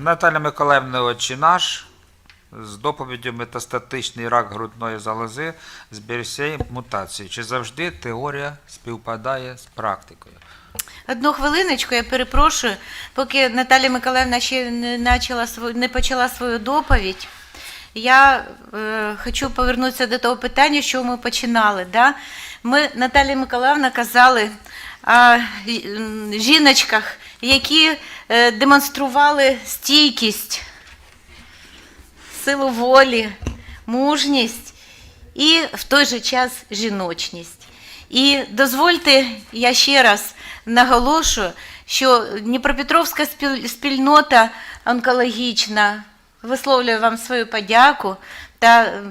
Наталя Миколаївна «Отче наш з доповіддю метастатичний рак грудної залози з Берсей мутації. Чи завжди теорія співпадає з практикою? Одну хвилиночку, я перепрошую, поки Наталя Миколаївна ще не, почала свою, не почала свою доповідь. Я е, хочу повернутися до того питання, що ми починали. Да? Ми, Наталя Миколаївна, казали о жіночках, які демонстрували стійкість, силу волі, мужність і в той же час жіночність. І дозвольте, я ще раз наголошую, що Дніпропетровська спільнота онкологічна висловлює вам свою подяку та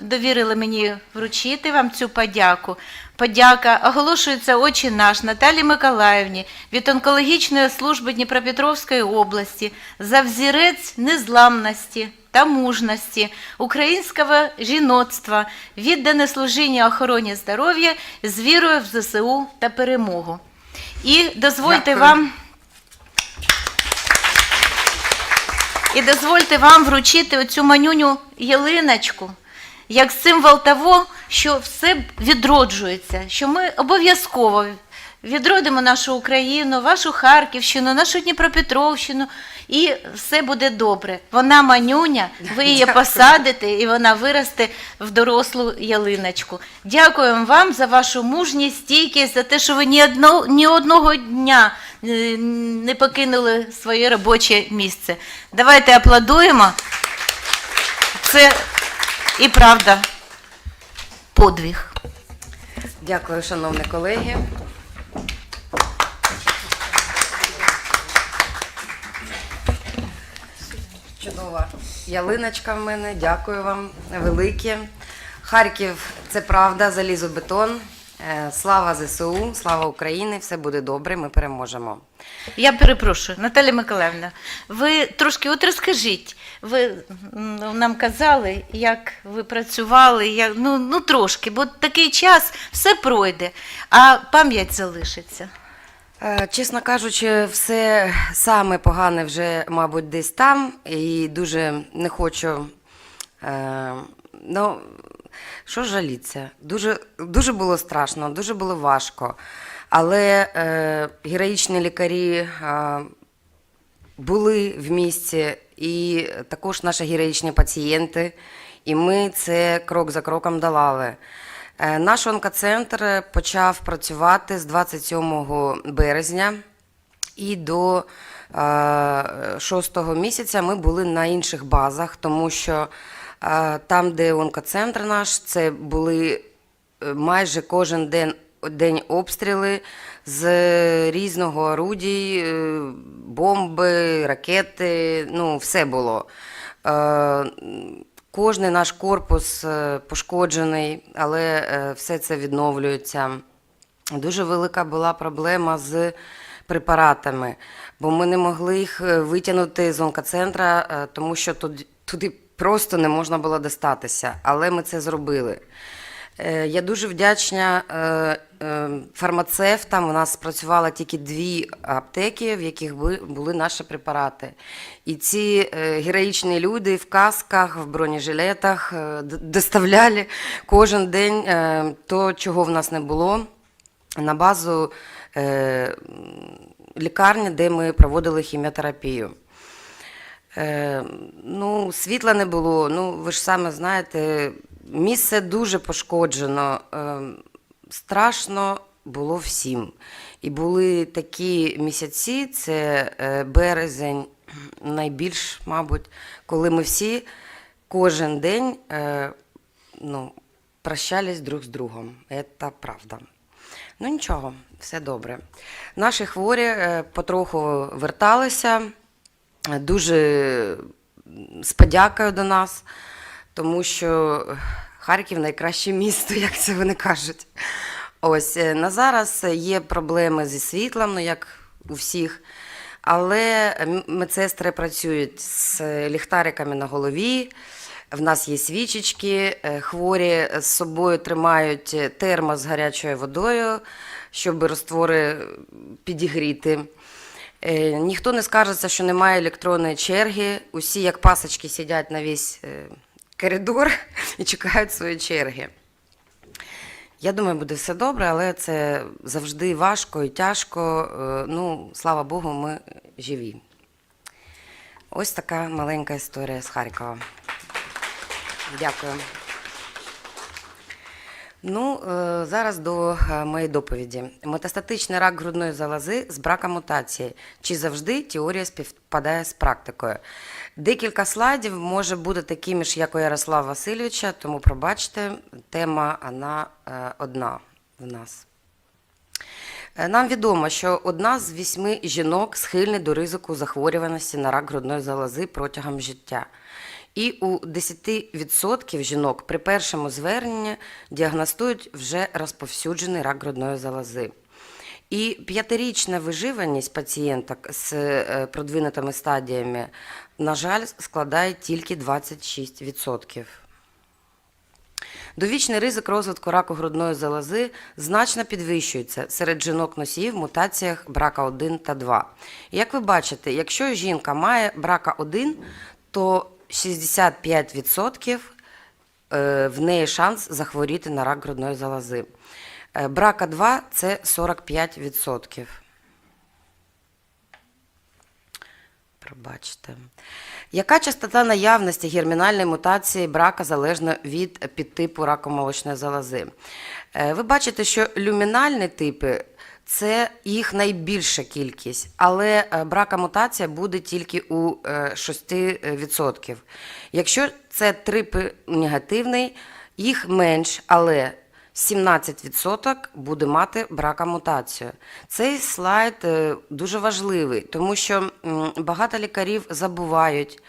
довірили мені вручити вам цю подяку. Подяка оголошується «Отче наш» Наталі Миколаївні від онкологічної служби Дніпропетровської області за взірець незламності та мужності українського жіноцтва, віддане служіння охороні здоров'я з вірою в ЗСУ та перемогу. І дозвольте Дякую. вам. І дозвольте вам вручити оцю манюню ялиночку як символ того, що все відроджується, що ми обов'язково відродимо нашу Україну, вашу Харківщину, нашу Дніпропетровщину, і все буде добре. Вона манюня, ви її Дякую. посадите, і вона виросте в дорослу ялиночку. Дякуємо вам за вашу мужність, стійкість, за те, що ви ні, одно, ні одного дня е, не покинули своє робоче місце. Давайте аплодуємо. Це і правда подвиг. Дякую, шановні колеги. Чудова ялиночка в мене. Дякую вам велике. Харків це правда, залізобетон. Е, Слава ЗСУ, слава Україні! Все буде добре, ми переможемо. Я перепрошую, Наталя Миколаївна, ви трошки от розкажіть. Ви нам казали, як ви працювали, як, ну, ну трошки, бо такий час все пройде, а пам'ять залишиться. Е, Чесно кажучи, все саме погане вже, мабуть, десь там, і дуже не хочу. Е, ну, що жаліться? Дуже, дуже було страшно, дуже було важко. Але е, героїчні лікарі е, були в місті, і також наші героїчні пацієнти, і ми це крок за кроком долали. Е, Наш онкоцентр почав працювати з 27 березня і до е, 6 місяця ми були на інших базах, тому що е, там, де онкоцентр наш, це були е, майже кожен день, день обстріли з різного орудій, е, бомби, ракети, ну, все було. Е, Кожний наш корпус пошкоджений, але все це відновлюється. Дуже велика була проблема з препаратами, бо ми не могли їх витягнути з онкоцентра, тому що туди просто не можна було достатися. Але ми це зробили. Е, Я дуже вдячна е, е, фармацевтам. У нас працювало тільки дві аптеки, в яких бу- були наші препарати. І ці героїчні люди в касках, в бронежилетах доставляли кожен день то, чого в нас не було, на базу лікарні, де ми проводили хіміотерапію. Е, ну, світла не було. Ну, ви ж саме знаєте, місце дуже пошкоджено. Е, страшно було всім. І були такі місяці, це е, березень, найбільш, мабуть, коли ми всі кожен день ну, прощались друг з другом. Це правда. Ну нічого, все добре. Наші хворі потроху верталися дуже з подякою до нас, тому що Харків найкраще місто, як це вони кажуть. Ось е, на зараз є проблеми зі світлом, ну як у всіх. Але медсестри працюють з ліхтариками на голові. В нас є свічечки, е, хворі з собою тримають термос з гарячою водою, щоб роствори підігріти. Е, Ніхто не скаржиться, що немає електронної черги. Усі, як пасочки, сидять на весь е, коридор і чекають своєї черги. Я думаю, буде все добре, але це завжди важко і тяжко. Е, Ну, слава Богу, ми живі. Ось така маленька історія з Харкова. Дякую. Ну, е, зараз до е, моєї доповіді. Метастатичний рак грудної залози з браком мутації. Чи завжди теорія співпадає з практикою? Декілька слайдів може бути такими ж, як у Ярослава Васильовича, тому пробачте, тема вона е, одна в нас. Нам відомо, що одна з вісьми жінок схильні до ризику захворюваності на рак грудної залози протягом життя. І у 10% жінок при першому зверненні діагностують вже розповсюджений рак грудної залози. І п'ятирічна виживаність пацієнток з е, продвинутими стадіями, на жаль, складає тільки 26%. Довічний ризик розвитку раку грудної залози значно підвищується серед жінок-носіїв в мутаціях брака 1 та 2. Як ви бачите, якщо жінка має брака 1, то 65% е, в неї шанс захворіти на рак грудної залози. Е, Брака 2 – це 45%. Пробачте. Яка частота наявності гермінальної мутації брака залежна від підтипу раку молочної залози? Е, Ви бачите, що люмінальні типи це їх найбільша кількість, але е, брака мутація буде тільки у е, 6%. Якщо це трип негативний, їх менш, але 17% буде мати брака мутацію. Цей слайд е, дуже важливий, тому що багато лікарів забувають,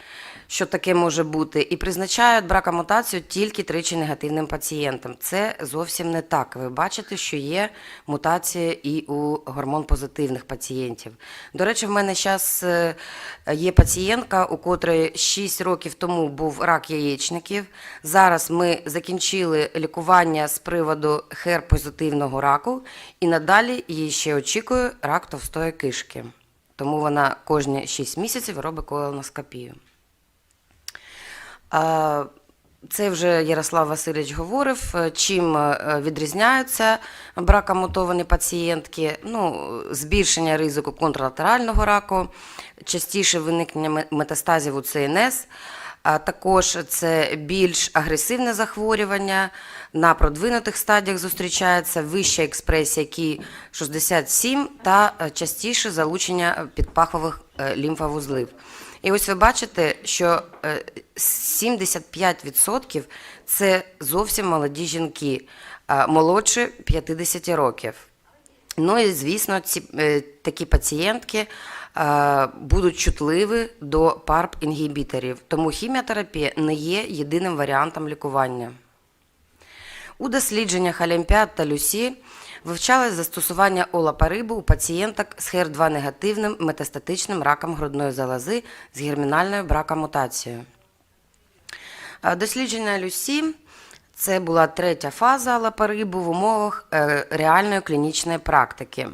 що таке може бути, і призначають бракомутацію тільки тричі негативним пацієнтам. Це зовсім не так. Ви бачите, що є мутація і у гормон-позитивних пацієнтів. До речі, в мене зараз є пацієнтка, у котрої 6 років тому був рак яєчників. Зараз ми закінчили лікування з приводу хер-позитивного раку, і надалі її ще очікує рак товстої кишки. Тому вона кожні 6 місяців робить колоноскопію. Це вже Ярослав Васильович говорив, е, чим е, відрізняються бракомутовані пацієнтки. Ну, збільшення ризику контралатерального раку, частіше виникнення метастазів у ЦНС, а також це більш агресивне захворювання. На продвинутих стадіях зустрічається вища експресія КІ 67 та е, частіше залучення підпахових лімфовузлів. І ось ви бачите, що е, 75% це зовсім молоді жінки, молодше 50 років. Ну і звісно, ці е, такі пацієнтки е, будуть чутливі до ПАРП-інгібіторів, тому хіміотерапія не є єдиним варіантом лікування. У дослідженнях Олімпіад та Люсі вивчалось застосування олапарибу у пацієнток з ХЕР2 негативним метастатичним раком грудної залози з гермінальною бракомутацією. Дослідження Люсі це була третя фаза лапарибу в умовах е, реальної клінічної практики.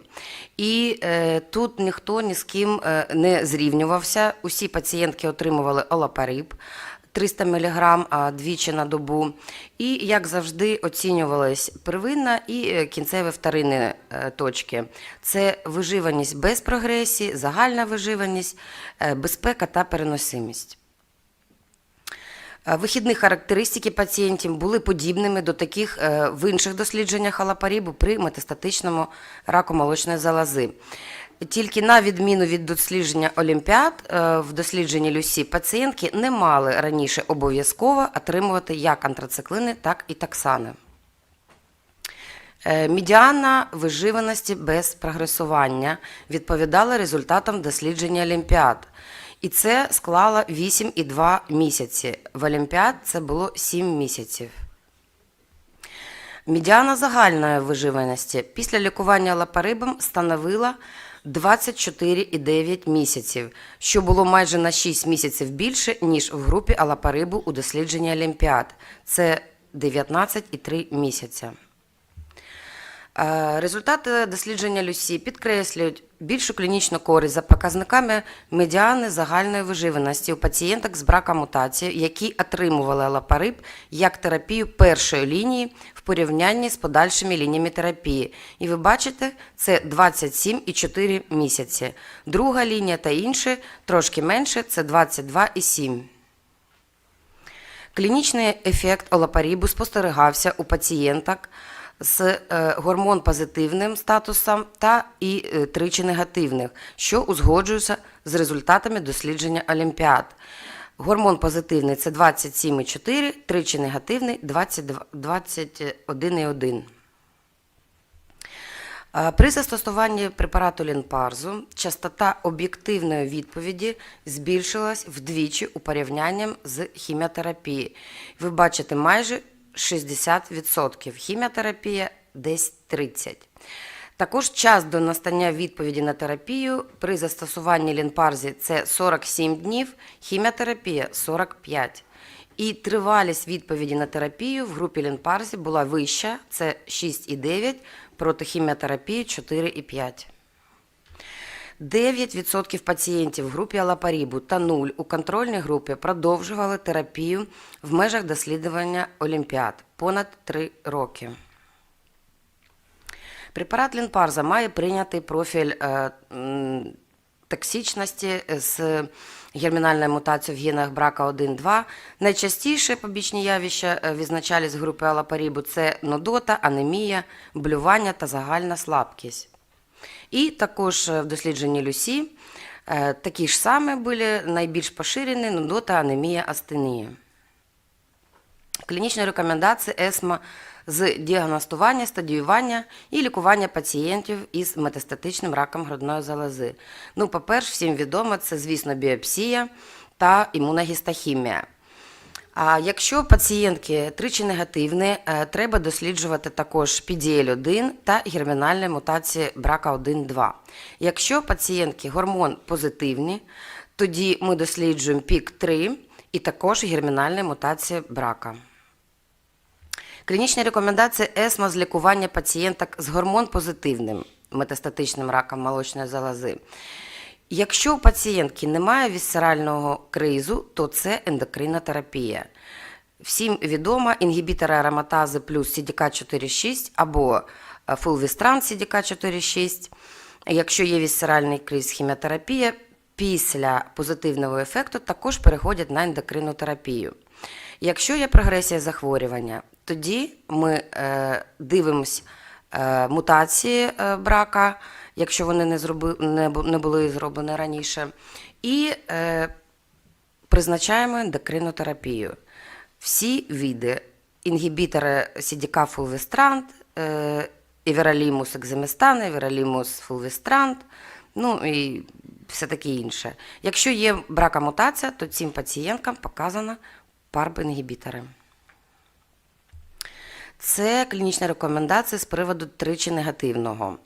І е, тут ніхто ні з ким е, не зрівнювався. Усі пацієнтки отримували олапариб 300 мг двічі на добу. І, як завжди, оцінювались первинна і е, кінцеві вторинні е, точки. Це виживаність без прогресії, загальна виживаність, е, безпека та переносимість. Вихідні характеристики пацієнтів були подібними до таких в інших дослідженнях алапарібу при метастатичному раку молочної залози. Тільки на відміну від дослідження Олімпіад, е, в дослідженні Люсі пацієнтки не мали раніше обов'язково отримувати як антрациклини, так і таксани. Е, Медіана виживаності без прогресування відповідала результатам дослідження Олімпіад. І це склало 8,2 місяці. В Олімпіад це було 7 місяців. Медіана загальної виживаності після лікування лапарибом становила 24,9 місяців, що було майже на 6 місяців більше, ніж в групі алапарибу у дослідженні Олімпіад. Це 19,3 місяця. Е, Результати дослідження Люсі підкреслюють більшу клінічну користь за показниками медіани загальної виживаності у пацієнток з браком мутації, які отримували алапариб як терапію першої лінії в порівнянні з подальшими лініями терапії. І ви бачите, це 27,4 місяці. Друга лінія та інші трошки менше це 22,7. Клінічний ефект олапарібу спостерігався у пацієнток з е, гормон-позитивним статусом та і е, тричі негативних, що узгоджується з результатами дослідження Олімпіад. Гормон позитивний це 27,4, тричі негативний 21,1. Е, При застосуванні препарату Лінпарзу частота об'єктивної відповіді збільшилась вдвічі у порівнянні з хіміотерапією. Ви бачите майже 60%, хіміотерапія десь 30%. Також час до настання відповіді на терапію при застосуванні лінпарзі це 47 днів, хіміотерапія 45. І тривалість відповіді на терапію в групі лінпарзі була вища, це 6,9 проти хіміотерапії 4,5. 9% пацієнтів в групі алапарібу та 0 у контрольній групі продовжували терапію в межах дослідження Олімпіад понад 3 роки. Препарат Лінпарза має прийнятий профіль е, токсичності з гермінальною мутацією в генах брака 1-2. Найчастіше побічні явища е, відзначались групи алапарібу це нудота, анемія, блювання та загальна слабкість. І також е, в дослідженні Люсі е, такі ж саме були найбільш поширені нудота, анемія, астенія. Клінічні рекомендації ЕСМА з діагностування, стадіювання і лікування пацієнтів із метастатичним раком грудної залози. Ну, по-перше, всім відомо, це, звісно, біопсія та імуногістохімія. А якщо пацієнтки тричі негативні, е, треба досліджувати також PDL-1 та гермінальні мутації брака 1-2. Якщо пацієнтки гормон позитивні, тоді ми досліджуємо пік-3 і також гермінальні мутації брака. Клінічні рекомендації ЕСМА з лікування пацієнток з гормон-позитивним метастатичним раком молочної залози. Якщо у пацієнтки немає вісцерального кризу, то це ендокринна терапія. Всім відомо інгібітори ароматази плюс CDK4-6 або е, фулвістран CDK4-6. Якщо є вісцеральний криз хіміотерапія, після позитивного ефекту також переходять на ендокринну терапію. Якщо є прогресія захворювання, тоді ми е, дивимось е, мутації е, брака, якщо вони не, зроби, не, не були зроблені раніше, і е, призначаємо ендокринну терапію. Всі види інгібітори CDK фулвестрант, е, Івералімус екземестан, Івералімус фулвестрант, ну і все таке інше. Якщо є брака мутація, то цим пацієнткам показано парб-інгібітори. Це клінічна рекомендація з приводу тричі негативного.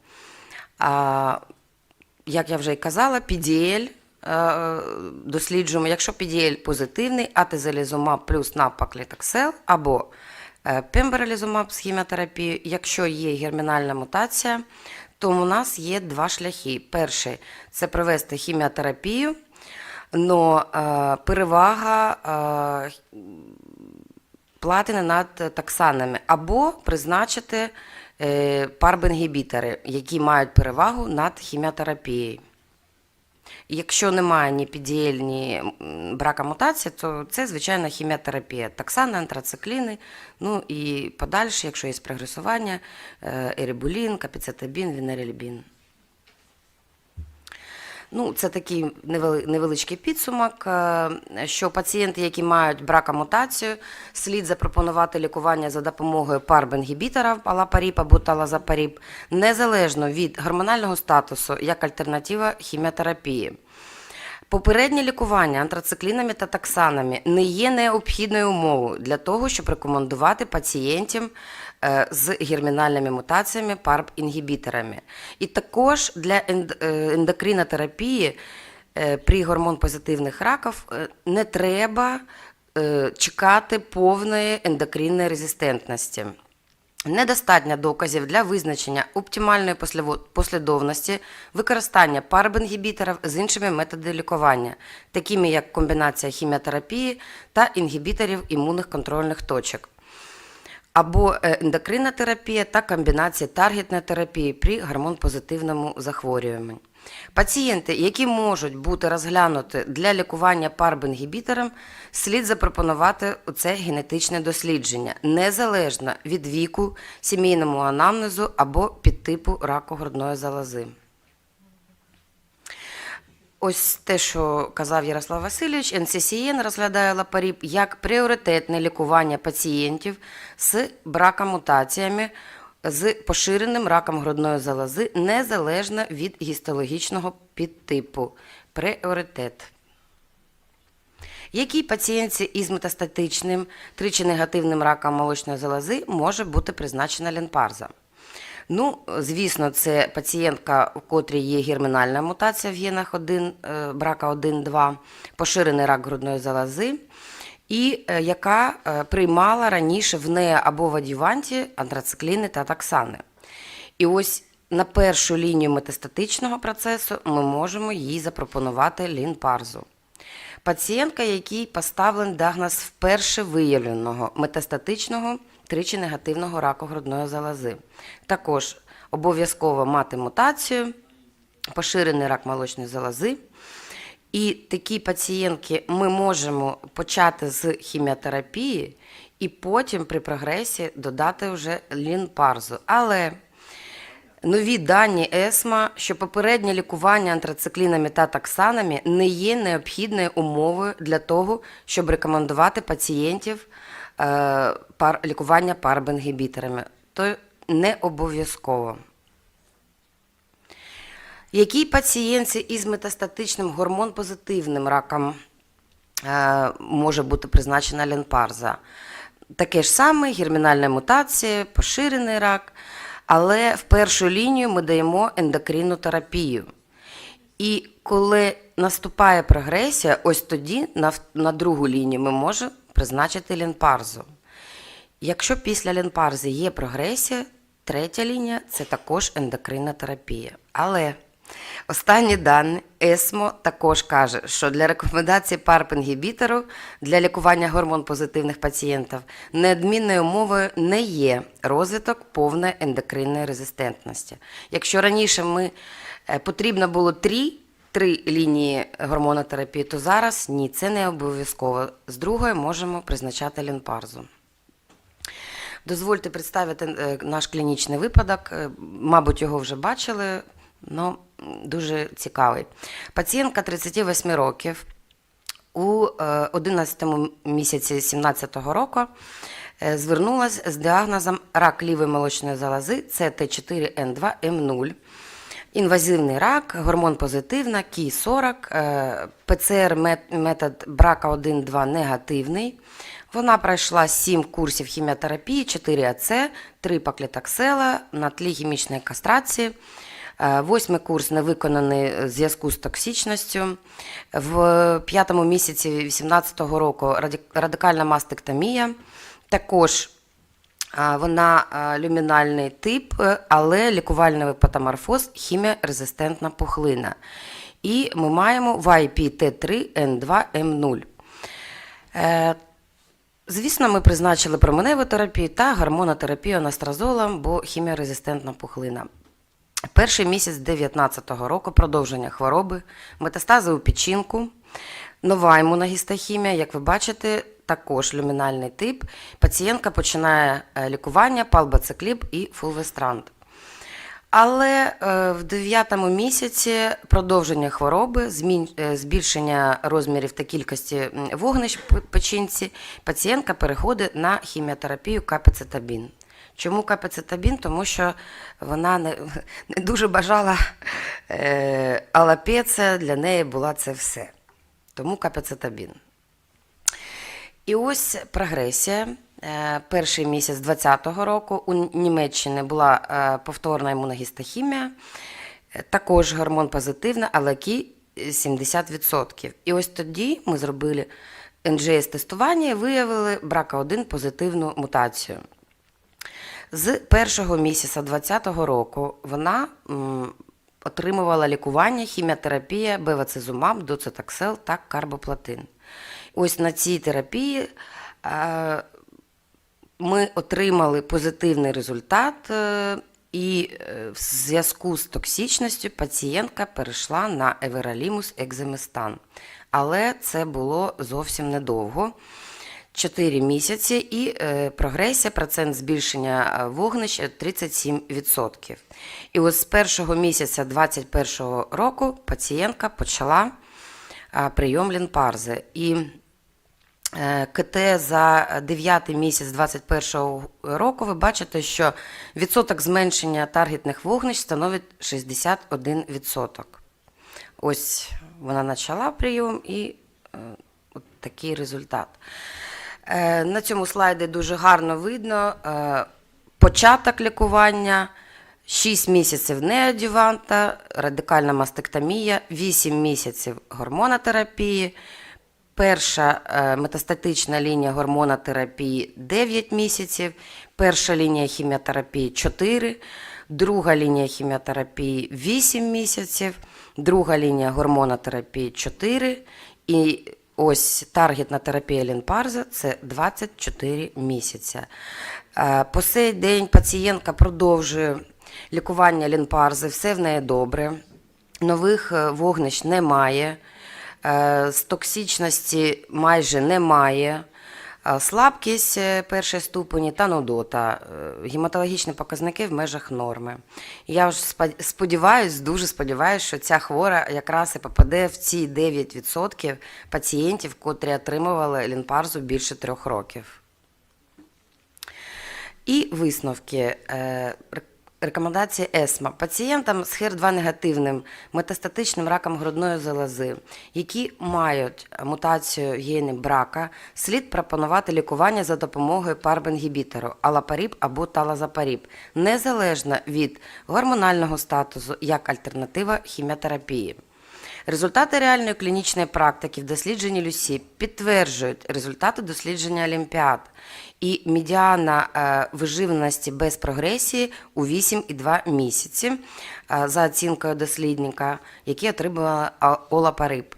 Як я вже і казала, PDL е, досліджуємо, якщо PDL позитивний, атезолізумаб плюс напаклітоксел або е, пемберолізумаб з хіміотерапією. Якщо є гермінальна мутація, то у нас є два шляхи. Перший це провести хіміотерапію, але перевага е, платини над таксанами, або призначити е, парбінгібітори, які мають перевагу над хіміотерапією. Якщо немає ні PDL, ні брака мутації, то це звичайна хіміотерапія. Таксани, антрацикліни, ну і подальше, якщо є прогресування, е, ерибулін, капіцетабін, вінерельбін. Ну, це такий невеличкий підсумок, е, що пацієнти, які мають бракомутацію, слід запропонувати лікування за допомогою парбінгібітора алапаріп або талазапаріп, незалежно від гормонального статусу, як альтернатива хіміотерапії. Попереднє лікування антрациклінами та таксанами не є необхідною умовою для того, щоб рекомендувати пацієнтам з гермінальними мутаціями PARP-інгібіторами. І також для е, ендокринотерапії е, при гормон-позитивних раків е, не треба е, чекати повної ендокринної резистентності. Недостатньо доказів для визначення оптимальної послідовності використання парбінгібіторів з іншими методами лікування, такими як комбінація хіміотерапії та інгібіторів імунних контрольних точок, або е, ендокринна терапія та комбінація таргетної терапії при гормон-позитивному захворюванні. Пацієнти, які можуть бути розглянуті для лікування парбінгібітором, слід запропонувати у це генетичне дослідження, незалежно від віку, сімейному анамнезу або підтипу раку грудної залози. Ось те, що казав Ярослав Васильович, НССІН розглядає лапаріб як пріоритетне лікування пацієнтів з бракомутаціями з поширеним раком грудної залози незалежно від гістологічного підтипу. Пріоритет. Якій пацієнтці із метастатичним тричі негативним раком молочної залози може бути призначена лінпарза? Ну, звісно, це пацієнтка, у котрій є гермінальна мутація в генах 1, е, брака 1-2, поширений рак грудної залози, і е, яка е, приймала раніше в неї або в адюванті антрацикліни та таксани. І ось на першу лінію метастатичного процесу ми можемо їй запропонувати лінпарзу. Пацієнтка, якій поставлений діагноз вперше виявленого метастатичного тричі негативного раку грудної залози. Також обов'язково мати мутацію, поширений рак молочної залози. І такі пацієнтки ми можемо почати з хіміотерапії і потім при прогресі додати вже лінпарзу. Але Нові дані ЕСМА, що попереднє лікування антрациклінами та таксанами не є необхідною умовою для того, щоб рекомендувати пацієнтів пар, лікування парбінгібіторами. То не обов'язково. Якій пацієнтці із метастатичним гормон-позитивним раком е, може бути призначена лінпарза? Таке ж саме гермінальна мутація, поширений рак. Але в першу лінію ми даємо ендокринну терапію. І коли наступає прогресія, ось тоді на, на другу лінію ми можемо призначити лінпарзу. Якщо після лінпарзи є прогресія, третя лінія це також ендокринна терапія. Але останні дані ЕСМО також каже, що для рекомендації ПАРП-інгібітору для лікування гормон-позитивних пацієнтів неодмінною умовою не є розвиток повної ендокринної резистентності. Якщо раніше ми е, потрібно було три, три лінії гормонотерапії, то зараз ні, це не обов'язково. З другої можемо призначати лінпарзу. Дозвольте представити е, наш клінічний випадок. Е, Мабуть, його вже бачили, але дуже цікавий. Пацієнтка 38 років у е, 11 місяці 2017 року е, звернулася з діагнозом рак лівої молочної залози CT4N2M0. Інвазивний рак, гормон позитивна, кі 40, е, ПЦР метод брака 1-2 негативний. Вона пройшла 7 курсів хіміотерапії, 4 АЦ, 3 паклітаксела на тлі хімічної кастрації. Е, Восьмий курс не виконаний в зв'язку з токсичністю. В п'ятому місяці 2018 року радикальна мастектомія. Також Вона люмінальний тип, але лікувальний патоморфоз хіміорезистентна пухлина. І ми маємо YPT3N2M0. Е, Звісно, ми призначили променеву терапію та гормонотерапію анастразолом, бо хіміорезистентна пухлина. Перший місяць 2019 року продовження хвороби, метастази у печінку, нова імуногістохімія, як ви бачите, також люмінальний тип. Пацієнтка починає е, лікування палбацикліб і фулвестранд. Але е, в 9 місяці продовження хвороби, е, збільшення розмірів та кількості вогнищ печінці, пацієнтка переходить на хіміотерапію капецетабін. Чому капецетабін? Тому що вона не, не дуже бажала алапеція, для неї була це все. Тому капецетабін. І ось прогресія. Е, Перший місяць 2020 року у Німеччині була е, повторна імуногістохімія, е, також гормон позитивний, але який 70%. І ось тоді ми зробили NGS-тестування і виявили брака 1 позитивну мутацію. З першого місяця 2020 року вона отримувала лікування, хіміотерапія, бевацизумаб, доцитаксел та карбоплатин. Ось на цій терапії е, ми отримали позитивний результат, е, і е, в зв'язку з токсичністю пацієнтка перейшла на евералімус екземестан. Але це було зовсім недовго. 4 місяці і прогресія, процент збільшення вогнищ е, 37%. І ось з першого місяця 2021 року пацієнтка почала прийом лінпарзи. І КТ за 9 місяць 2021 року ви бачите, що відсоток зменшення таргетних вогнищ становить 61%. Ось вона почала прийом і е, от такий результат. Е, На цьому слайді дуже гарно видно е, початок лікування, 6 місяців неодюванта, радикальна мастектомія, 8 місяців гормонотерапії, Перша е, метастатична лінія гормонотерапії 9 місяців, перша лінія хіміотерапії 4, друга лінія хіміотерапії 8 місяців, друга лінія гормонотерапії 4 і ось таргетна терапія лінпарза це 24 місяці. Е, По сей день пацієнтка продовжує лікування лінпарзи, все в неї добре, нових е, вогнищ немає. Е, З токсичності майже немає. Е, Слабкість е, першої ступені та нудота. Гематологічні показники в межах норми. Я ж сподіваюсь, дуже сподіваюся, що ця хвора якраз і попаде в ці 9% пацієнтів, котрі отримували лінпарзу більше трьох років. І висновки. Е, ре- Рекомендації ЕСМА пацієнтам з HER2 негативним метастатичним раком грудної залози, які мають мутацію гени брака, слід пропонувати лікування за допомогою парбенгібітеру алапаріб або талазапаріб, незалежно від гормонального статусу як альтернатива хіміотерапії. Результати реальної клінічної практики в дослідженні Люсі підтверджують результати дослідження Олімпіад і медіана е, виживності без прогресії у 8,2 місяці е, за оцінкою дослідника, які отримала Ола олапариб.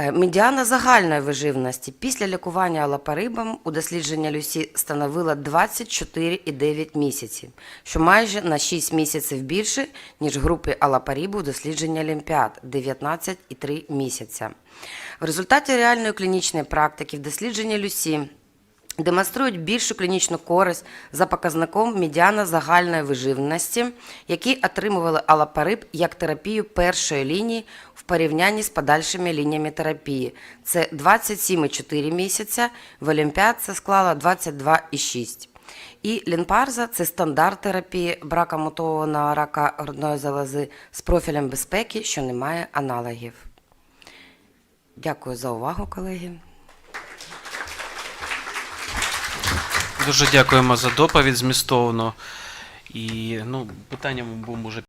Е, Медіана загальної виживності після лікування лапарибом у дослідження Люсі становила 24,9 місяців, що майже на 6 місяців більше, ніж групі алапарибу у дослідження Олімпіад 19,3 місяця. В результаті реальної клінічної практики в дослідженні Люсі демонструють більшу клінічну користь за показником медіана загальної виживності, які отримували алапариб як терапію першої лінії в порівнянні з подальшими лініями терапії. Це 27,4 місяця, в Олімпіад це склало 22,6. І лінпарза це стандарт терапії брака мутованого рака грудної залози з профілем безпеки, що не має аналогів. Дякую за увагу, колеги. Дуже дякуємо за доповідь змістовно. І ну, питання ми будемо вже